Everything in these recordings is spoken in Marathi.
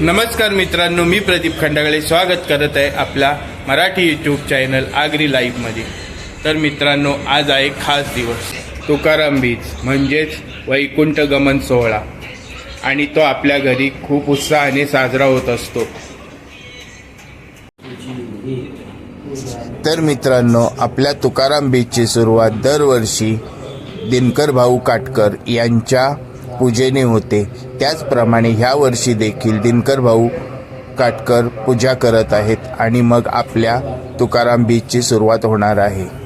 नमस्कार मित्रांनो मी प्रदीप खंडागळे स्वागत करत आहे आपला मराठी यूट्यूब चॅनल आगरी लाईव्हमध्ये तर मित्रांनो आज आहे खास दिवस. तुकाराम बीज म्हणजेच वैकुंठ गमन सोहळा. आणि तो आपल्या घरी खूप उत्साहाने साजरा होत असतो. तर मित्रांनो आपल्या तुकाराम बीजची सुरुवात दरवर्षी दिनकर भाऊ काटकर यांच्या पूजेने होते. त्याचप्रमाणे ह्या वर्षी देखील दिनकर भाऊ काटकर पूजा करत आहेत आणि मग आपल्या तुकाराम बीचची सुरुवात होणार आहे.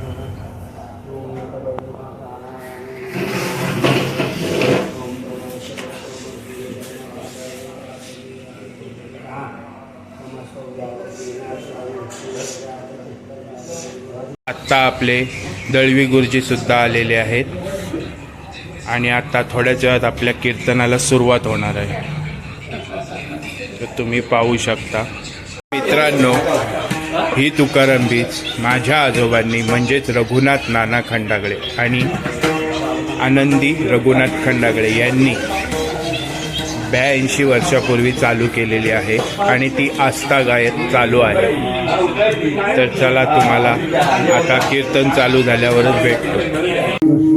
आत्ता आपले दळवी गुरुजी सुद्धा आलेले आहेत. आणि आता थोड्याच वेळात आपल्या कीर्तनाला सुरुवात होणार आहे. तर तुम्ही पाहू शकता. मित्रांनो ही तुकाराम बीच माझ्या आजोबांनी म्हणजेच रघुनाथ नाना खंडागळे आणि आनंदी रघुनाथ खंडागळे यांनी ब्याऐंशी वर्षापूर्वी चालू केलेली आहे आणि ती आस्था गायत चालू आहे. तर चला तुम्हाला आता कीर्तन चालू झाल्यावरच भेटतो.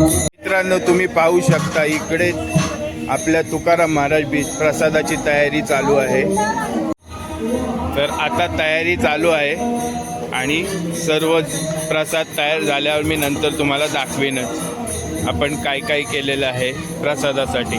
मित्रांनो तुम्ही पाहू शकता इकडे आपल्या तुकाराम महाराज बीच प्रसादाची तयारी चालू आहे. तर आता तयारी चालू आहे आणि सर्व प्रसाद तयार झाल्यावर मी नंतर तुम्हाला दाखवेनच. आपण काय काय केलेलं आहे प्रसादासाठी.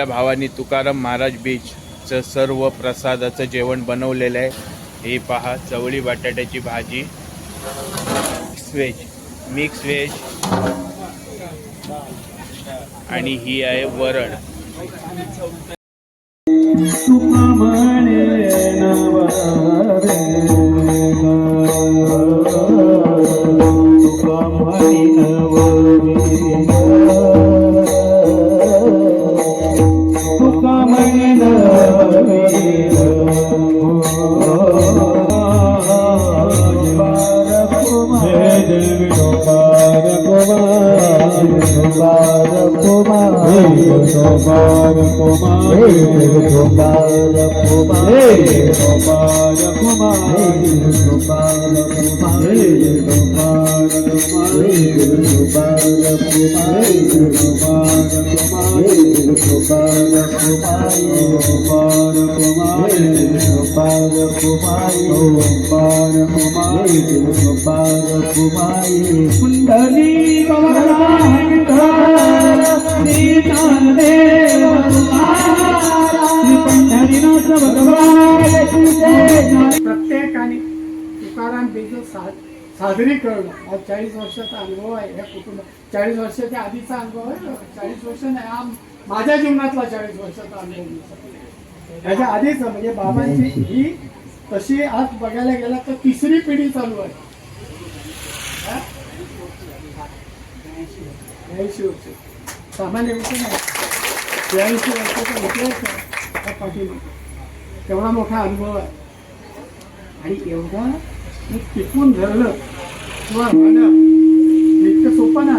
आपल्या भावानी तुकाराम महाराज बीचचं सर्व प्रसादाचं जेवण बनवलेलं आहे. हे पहा चवळी बटाट्याची भाजी. Mix veg mix veg. आणि ही आहे वरण. कुंडली प्रत्येकाने तुकाराम बीज साजरी करणं. आज चाळीस वर्षाचा अनुभव आहे या कुटुंब चाळीस वर्षाच्या आधीचा अनुभव आहे. चाळीस वर्ष नाही हा माझ्या जीवनातला चाळीस वर्षाचा अनुभव त्याच्या आधीच म्हणजे बाबांची ही तशी आज बघायला गेला तर तिसरी पिढी चालू आहे. हा? वर्ष. सामान्य विषय नाही. ब्याऐंशी वर्षाचा इतिहास आहे. त्या पाठीमागे. तेवढा मोठा अनुभव आहे. आणि एवढा मी टिकून धरलं किंवा झालं इतकं सोपं ना.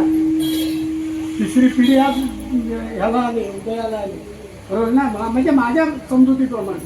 तिसरी पिढी आज ह्याला आली उदयाला आली. बरोबर ना? म्हणजे माझ्या समजुतीप्रमाणे.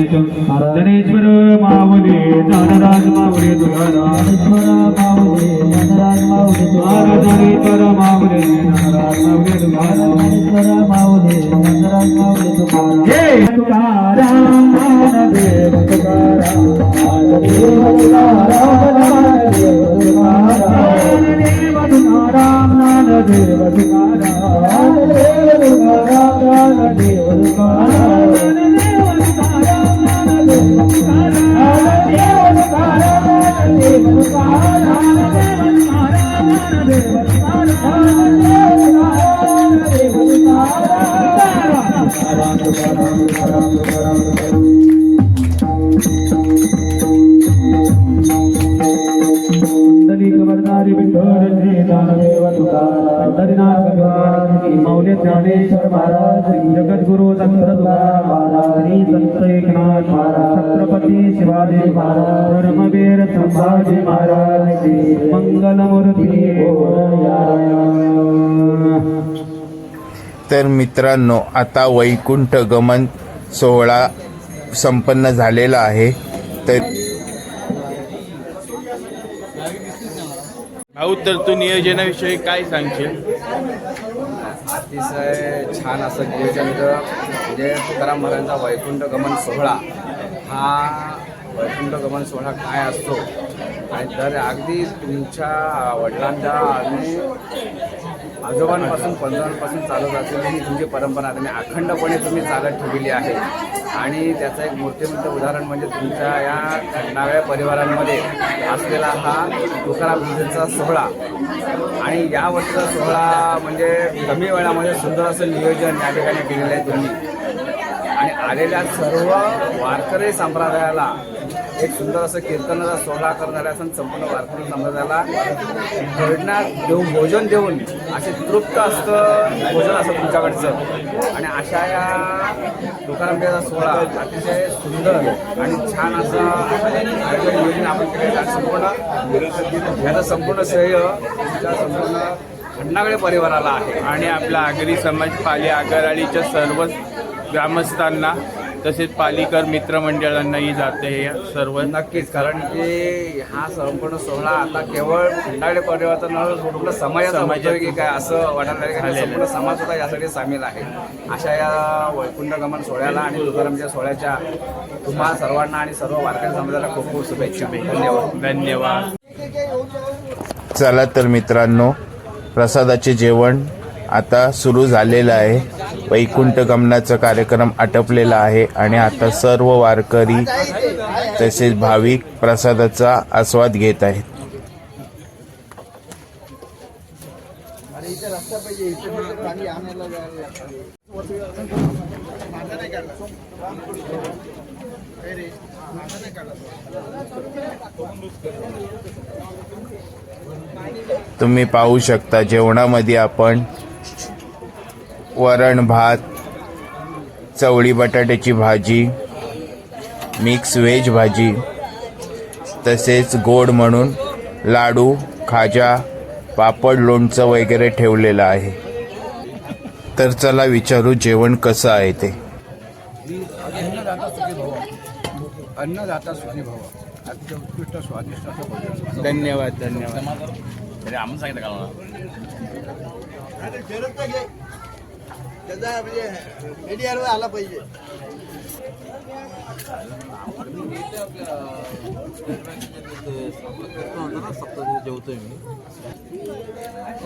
धनेश्वर माऊली धनराज माऊली तुकाराम माऊली धनराज माऊली तुकाराम धनेश्वर माऊली धनराज माऊली तुकाराम धनेश्वर माऊली धनराज माऊली तुकाराम जय तुकाराम देव तुकाराम देव तुकाराम मौल्य ज्ञानेश्वर महाराज जगद्गुरु संत तुकाराम महाराज श्री संत एकनाथ महाराज छत्रपती शिवाजी महाराज धर्मवीर संभाजी महाराज मंगलमूर्ती तर मित्रांनो आता वैकुंठ गमन सोहळा संपन्न झालेला आहे. तर भाऊ तर तू नियोजनाविषयी काय सांगशील? अतिशय छान असं नियोजन म्हणजे तुकाराम महाराजांचा वैकुंठ गमन सोहळा. हा वैकुंठ गमन सोहळा काय असतो? आणि तर अगदी तुमच्या वडिलांच्या आणि आजोबांपासून पंजोबांपासून चालत असलेली ही तुमची परंपरा तुम्ही अखंडपणे तुम्ही चालत ठेवलेली आहे. आणि त्याचं एक मूर्तिमंत उदाहरण म्हणजे तुमच्या या खंडाव्या परिवारांमध्ये असलेला हा तुकाराम विजेचा सोहळा. आणि या वर्षीचा सोहळा म्हणजे कमी वेळामध्ये सुंदर असं नियोजन या ठिकाणी केलेलं आहे तुम्ही. आणि आलेल्या सर्व वारकरी संप्रदायाला एक सुंदर असं कीर्तनाचा सोहळा करणाऱ्या असं संपूर्ण वारकरी समाजाला. भोजनात देऊन भोजन देऊन असे तृप्त असतं भोजन असं तुमच्याकडचं. आणि अशा या तुकारामदेवाचा सोहळा अतिशय सुंदर आणि छान असं आयोजन योजना आपण केलेलं संपूर्ण याचं संपूर्ण श्रेय तुमच्या संपूर्ण खंडागळे परिवाराला आहे. आणि आपला आगरी समाज पाली आगरवाडीच्या सर्व ग्रामस्थांना तसेच पालिकर मित्रमंडळांनाही जाते हे सर्व. नक्कीच कारण की हा संपूर्ण सोहळा आता केवळ खंडागळे परिवाराचा न पूर्ण समाजाचा समाजाचा. होतोय की काय असं वाटायला समाज सुद्धा यासाठी सामील आहे. अशा या वैकुंठ गमन सोहळ्याला आणि तुकारामच्या सोहळ्याच्या तुम्हा सर्वांना आणि सर्व वारकरी समाजाला खूप खूप शुभेच्छा. धन्यवाद. धन्यवाद. चला तर मित्रांनो प्रसादाचे जेवण आता सुरू झालेलं आहे. वैकुंठ गमनाचा कार्यक्रम आटपलेला आहे आणि आता सर्व वारकरी तसेच भाविक प्रसादाचा आस्वाद घेत आहेत. तुम्ही पाहू शकता जेवणामध्ये आपण वरण भात चवळी बटाट्याची भाजी मिक्स व्हेज भाजी तसेच गोड म्हणून लाडू खाजा पापड लोणचं वगैरे ठेवलेलं आहे. तर चला विचारू जेवण कसं आहे ते. अन्नदाता सुखी भव अत्यंत उत्कृष्ट स्वादिष्ट असं भोजन धन्यवाद धन्यवाद त्याचा म्हणजे मीडियावर आला पाहिजे जेवतोय मी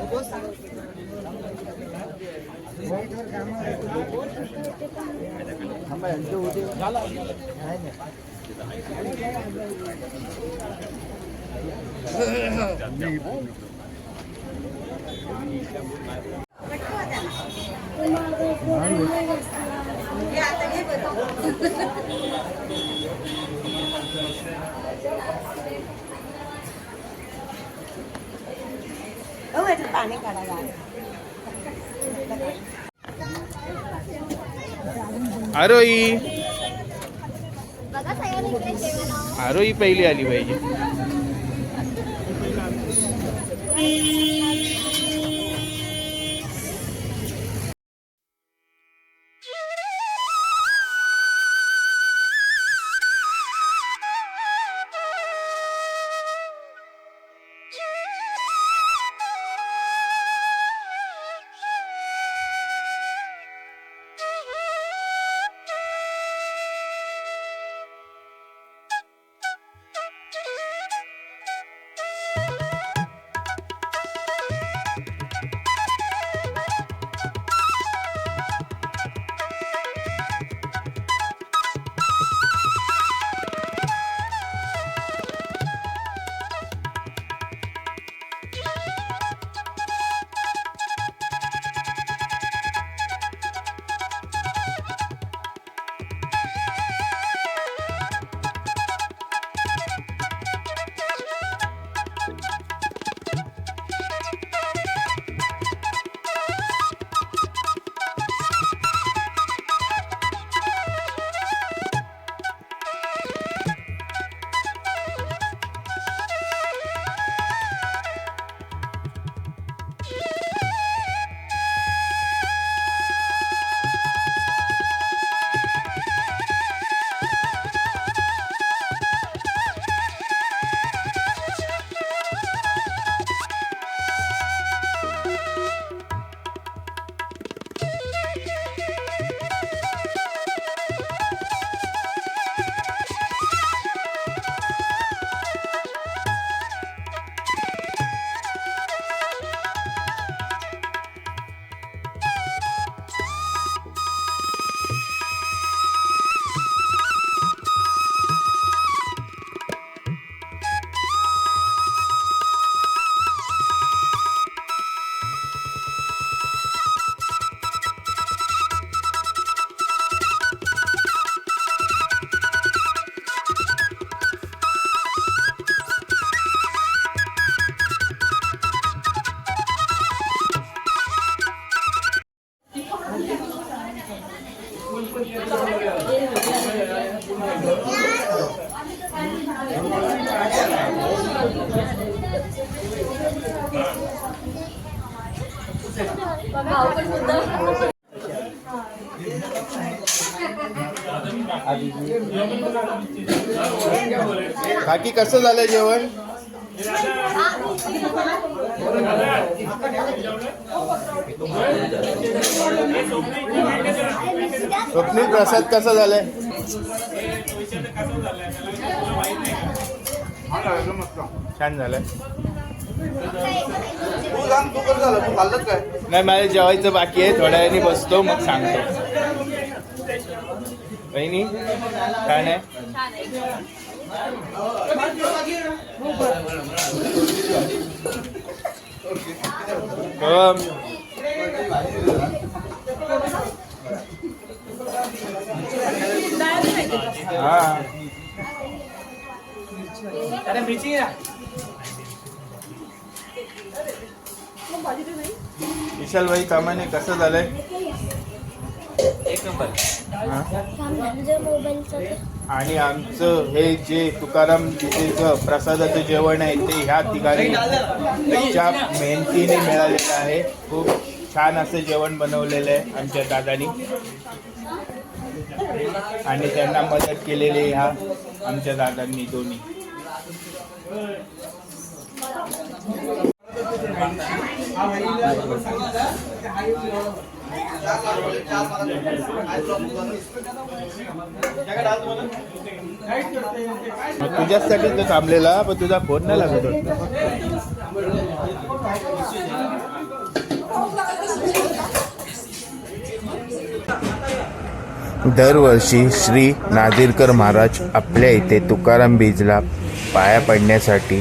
हो याच्यात पाणी काढायला पहिली आली पाहिजे. बाकी कसं झालं जेवण? स्वप्नील प्रसाद कसा झालाय? छान झालंय. तू सांग तू कसं झालं तू खाल्लंच काय नाही मला जेवायचं बाकी आहे. थोड्या वेळाने बसतो मग सांगतो. बहिणी काय नाही हा. अरे मिरची भाई कामाने कसं झालंय? हा? आणि आमचं हे जे तुकाराम तिथेचं प्रसादाचं जेवण आहे ते ह्या ठिकाणी च्या मेहनतीने मिळालेलं आहे. खूप छान असं जेवण बनवलेलं आहे आमच्या दादानी. आणि त्यांना मदत केलेली ह्या आमच्या दादांनी दोन्ही. तुझ्यासाठी तो थांबलेला पण तुझा फोन नाही लागत दरवर्षी श्री नादिरकर महाराज आपल्या इथे तुकाराम बीजला पाया पडण्यासाठी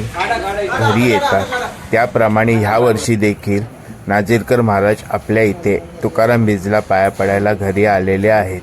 घरी येतात. त्याप्रमाणे ह्या वर्षी देखील नाझिरकर महाराज आपल्या इथे तुकाराम बीजला पाया पडायला घरी आलेले आहेत.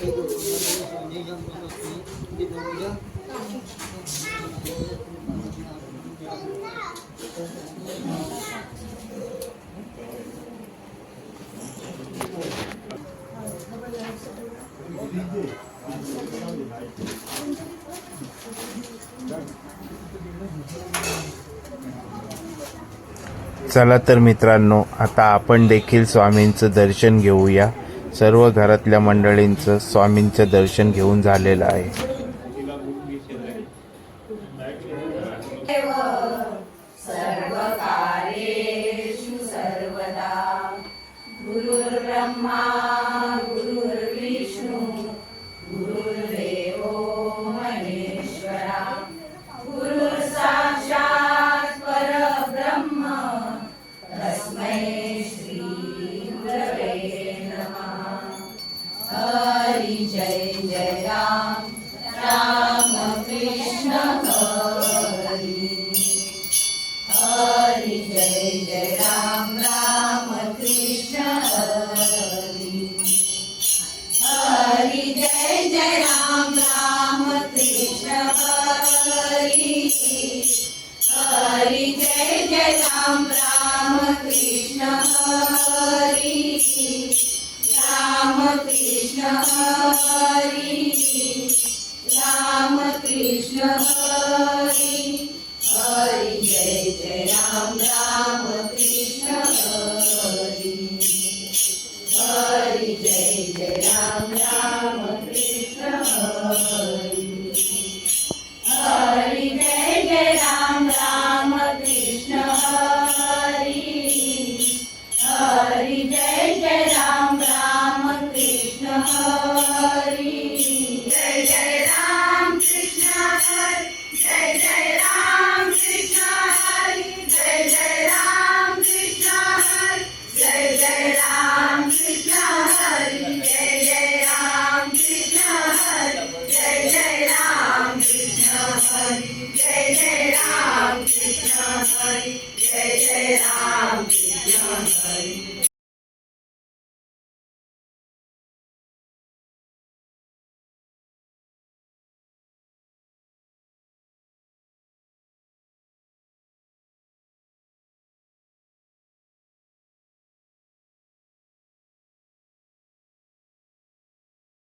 चला तर मित्रांनो आता आपण देखील स्वामींचं दर्शन घेऊया. सर्व घरातल्या मंडळींचं स्वामींचं दर्शन घेऊन झालेलं आहे. Jai Jai Jai Jai Ram Ram